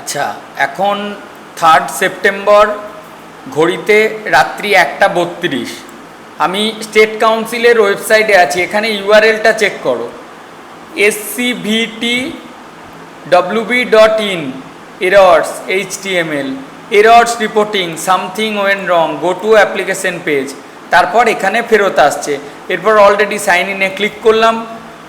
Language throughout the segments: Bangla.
আচ্ছা এখন থার্ড সেপ্টেম্বর ঘড়িতে রাত্রি একটা বত্রিশ। আমি স্টেট কাউন্সিলের ওয়েবসাইটে আছি, এখানে ইউআরএলটা চেক করো। SCVT WB dot in errors HTML errors reporting something when wrong go to application page তারপর এখানে ফেরত আসছে। এরপর অলরেডি সাইন ইনে ক্লিক করলাম।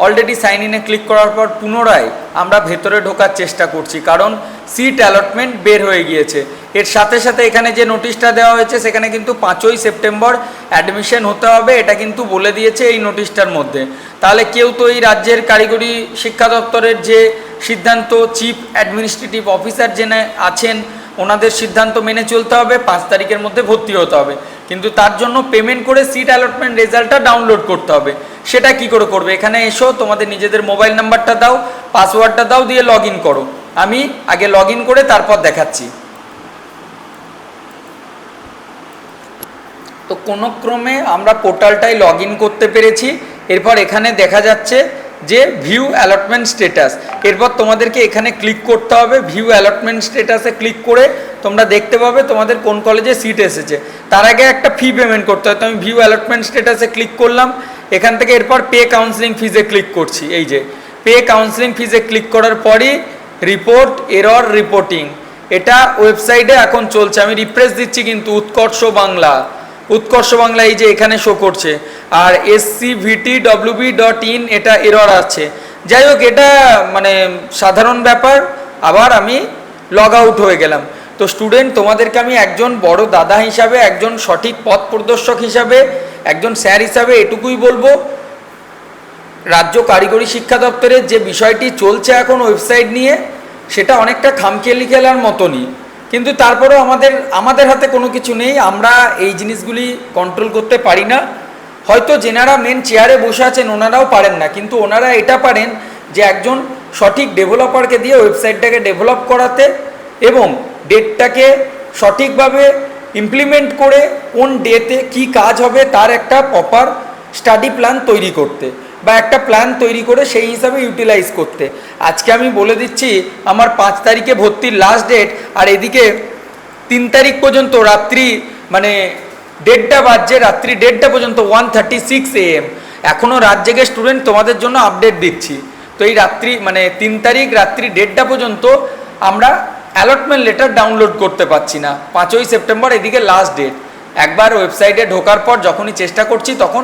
অলরেডি সাইন ইনে ক্লিক করার পর পুনরায় আমরা ভেতরে ঢোকার চেষ্টা করছি, কারণ সিট অ্যালটমেন্ট বের হয়ে গিয়েছে। এর সাথে সাথে এখানে যে নোটিশটা দেওয়া হয়েছে, সেখানে কিন্তু পাঁচই সেপ্টেম্বর অ্যাডমিশন হতে হবে, এটা কিন্তু বলে দিয়েছে এই নোটিশটার মধ্যে। তাহলে কেউ তো এই রাজ্যের কারিগরি শিক্ষা দপ্তরের যে সিদ্ধান্ত চিফ অ্যাডমিনিস্ট্রেটিভ অফিসার জেনে আছেন ওনাদের সিদ্ধান্ত মেনে চলতে হবে, পাঁচ তারিখের মধ্যে ভর্তি হতে হবে। কিন্তু তার জন্য পেমেন্ট করে সিট অ্যালটমেন্ট রেজাল্টটা ডাউনলোড করতে হবে। সেটা কি করে করবে? এখানে এসো, তোমাদের নিজেদের মোবাইল নাম্বারটা দাও পাসওয়ার্ডটা দাও, দিয়ে লগ করো। আমি আগে লগ করে তারপর দেখাচ্ছি। তো কোনো ক্রমে আমরা পোর্টালটাই লগ করতে পেরেছি। এরপর এখানে দেখা যাচ্ছে যে ভিউ অ্যালটমেন্ট স্টেটাস এরপর তোমাদেরকে এখানে ক্লিক করতে হবে। ভিউ অ্যালটমেন্ট স্টেটাসে ক্লিক করে তোমরা দেখতে পাবে তোমাদের কোন কলেজে সিট এসেছে। তার আগে একটা ফি পেমেন্ট করতে হয়। তো আমি ভিউ অ্যালটমেন্ট স্টেটাসে ক্লিক করলাম। এখান থেকে এরপর পে কাউন্সিলিং ফিজে ক্লিক করছি। এই যে পে কাউন্সিলিং ফিজে ক্লিক করার পরই রিপোর্ট এরর রিপোর্টিং এটা ওয়েবসাইটে এখন চলছে। আমি রিফ্রেশ দিচ্ছি কিন্তু উৎকর্ষ বাংলা। উৎকর্ষ বাংলা এই যে এখানে শো করছে। আর SCVT WB dot in এটা এরর আছে। যাই হোক, এটা মানে সাধারণ ব্যাপার। আবার আমি লগ আউট হয়ে গেলাম। তো স্টুডেন্ট তোমাদেরকে আমি একজন বড় দাদা হিসাবে, একজন সঠিক পথ প্রদর্শক হিসাবে, একজন স্যার হিসাবে এটুকুই বলব। রাজ্য কারিগরি শিক্ষা দপ্তরের যে বিষয়টি চলছে এখন ওয়েবসাইট নিয়ে, সেটা অনেকটা খামখেয়ালি খেলার মতনই। কিন্তু তারপরেও আমাদের আমাদের হাতে কোনো কিছু নেই, আমরা এই জিনিসগুলি কন্ট্রোল করতে পারি না। হয়তো যেনারা মেন চেয়ারে বসে আছেন, ওনারাও পারেন না, কিন্তু ওনারা এটা পারেন যে একজন সঠিক ডেভেলপারকে দিয়ে ওয়েবসাইটটাকে ডেভেলপ করাতে এবং ডেটটাকে সঠিকভাবে ইমপ্লিমেন্ট করে কোন ডেতে কি কাজ হবে, তার একটা প্রপার স্টাডি প্ল্যান তৈরি করতে। বা একটা প্ল্যান তৈরি করে সেই হিসাবে ইউটিলাইজ করতে। আজকে আমি বলে দিচ্ছি, আমার পাঁচ তারিখে ভর্তির লাস্ট ডেট আর এদিকে তিন তারিখ পর্যন্ত রাত্রি মানে দেড়টা বাজছে, রাত্রি দেড়টা পর্যন্ত ওয়ান থার্টি সিক্স এএম এখনও রাত জেগে স্টুডেন্ট তোমাদের জন্য আপডেট দিচ্ছি। তো এই রাত্রি মানে তিন তারিখ, রাত্রি দেড়টা পর্যন্ত আমরা অ্যালটমেন্ট লেটার ডাউনলোড করতে পারছি না। পাঁচই সেপ্টেম্বর এদিকে লাস্ট ডেট একবার ওয়েবসাইটে ঢোকার পর যখনই চেষ্টা করছি, তখন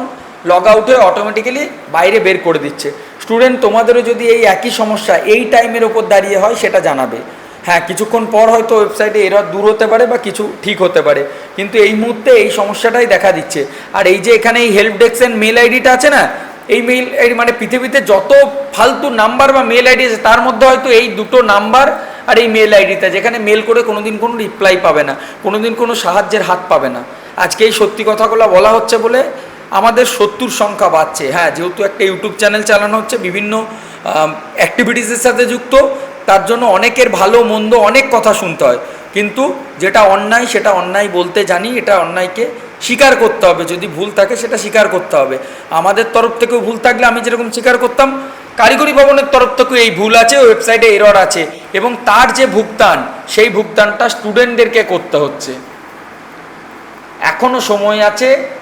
লগ আউট হয়ে অটোমেটিক্যালি বাইরে বের করে দিচ্ছে। স্টুডেন্ট তোমাদেরও যদি এই একই সমস্যা এই টাইমের ওপর দাঁড়িয়ে হয়, সেটা জানাবে। হ্যাঁ কিছুক্ষণ পর হয়তো ওয়েবসাইটে এরর দূর হতে পারে বা কিছু ঠিক হতে পারে। কিন্তু এই মুহূর্তে এই সমস্যাটাই দেখা দিচ্ছে। আর এই যে এখানে এই হেল্প ডেস্কের মেল আইডিটা আছে না, এই মেল আইডি মানে পৃথিবীতে যত ফালতু নাম্বার বা মেল আইডি আছে, তার মধ্যে হয়তো এই দুটো নাম্বার আর এই মেল আইডিটা যেখানে মেল করে কোনোদিন কোনো রিপ্লাই পাবে না, কোনোদিন কোনো সাহায্যের হাত পাবে না। আজকে এই সত্যি কথাগুলো বলা হচ্ছে বলে আমাদের সত্তর সংখ্যা বাড়ছে। হ্যাঁ যেহেতু একটা ইউটিউব চ্যানেল চালানো হচ্ছে, বিভিন্ন অ্যাক্টিভিটিসের সাথে যুক্ত, তার জন্য অনেকের ভালো, মন্দ অনেক কথা শুনতে হয়। কিন্তু যেটা অন্যায়, সেটা অন্যায় বলতে জানি, এটা অন্যায়কে স্বীকার করতে হবে। যদি ভুল থাকে, সেটা স্বীকার করতে হবে। আমাদের তরফ থেকেও ভুল থাকলে আমি যেরকম স্বীকার করতাম, কারিগরি ভবনের তরফ থেকেও এই ভুল আছে ওয়েবসাইটে এরর আছে। এবং তার যে ভুগতান, সেই ভুগতানটা স্টুডেন্টদেরকে করতে হচ্ছে। এখনও সময় আছে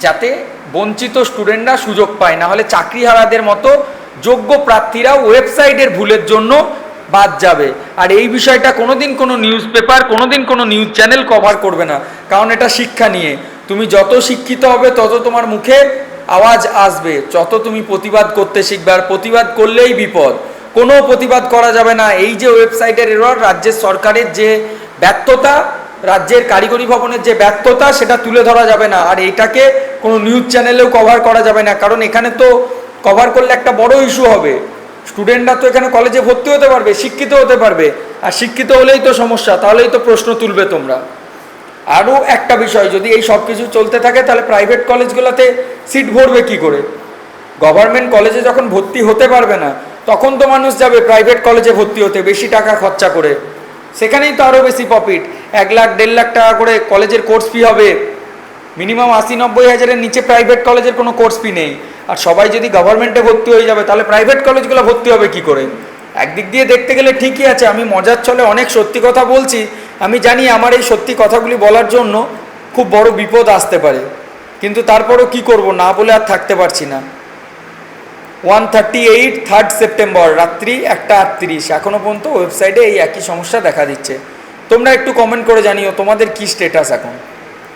যাতে বঞ্চিত স্টুডেন্টরা সুযোগ পায়। না হলে চাকরিহারাদের মতো যোগ্য প্রার্থীরা ওয়েবসাইটের ভুলের জন্য বাদ যাবে। আর এই বিষয়টা কোনোদিন কোনো নিউজ পেপার, কোনোদিন কোনো নিউজ চ্যানেল কভার করবে না। কারণ এটা শিক্ষা নিয়ে। তুমি যত শিক্ষিত হবে, তত তোমার মুখে আওয়াজ আসবে। যত তুমি প্রতিবাদ করতে শিখবে। আর প্রতিবাদ করলেই বিপদ। কোনো প্রতিবাদ করা যাবে না। এই যে ওয়েবসাইটের এরর, রাজ্যের সরকারের যে ব্যর্থতা, রাজ্যের কারিগরি ভবনের যে ব্যর্থতা, সেটা তুলে ধরা যাবে না। আর এইটাকে কোনো নিউজ চ্যানেলেও কভার করা যাবে না। কারণ এখানে তো কভার করলে একটা বড় ইস্যু হবে। স্টুডেন্টরা তো এখানে কলেজে ভর্তি হতে পারবে, শিক্ষিত হতে পারবে। আর শিক্ষিত হলেই তো সমস্যা, তাহলেই তো প্রশ্ন তুলবে তোমরা। আরও একটা বিষয়, যদি এই সব কিছু চলতে থাকে, তাহলে প্রাইভেট কলেজগুলোতে সিট ভরবে কি করে? গভর্নমেন্ট কলেজে যখন ভর্তি হতে পারবে না, তখন তো মানুষ যাবে প্রাইভেট কলেজে ভর্তি হতে, বেশি টাকা খরচা করে। সেখানেই তো আরও বেশি প্রফিট এক লাখ, দেড় লাখ টাকা করে কলেজের কোর্স ফি হবে। মিনিমাম আশি নব্বই হাজারের নিচে প্রাইভেট কলেজের কোনো কোর্স ফি নেই। আর সবাই যদি গভর্নমেন্টে ভর্তি হয়ে যাবে, তাহলে প্রাইভেট কলেজগুলো ভর্তি হবে কি করে? একদিক দিয়ে দেখতে গেলে ঠিকই আছে, আমি মজার ছলে অনেক সত্যি কথা বলছি। আমি জানি আমার এই সত্যি কথাগুলি বলার জন্য খুব বড় বিপদ আসতে পারে। কিন্তু তারপরও কি করব না বলে আর থাকতে পারছি না। One thirty eight, third September, রাত্রি একটা আটত্রিশ। এখনও পর্যন্ত ওয়েবসাইটে এই একই সমস্যা দেখা দিচ্ছে। তোমরা একটু কমেন্ট করে জানিও, তোমাদের কি স্টেটাস এখন?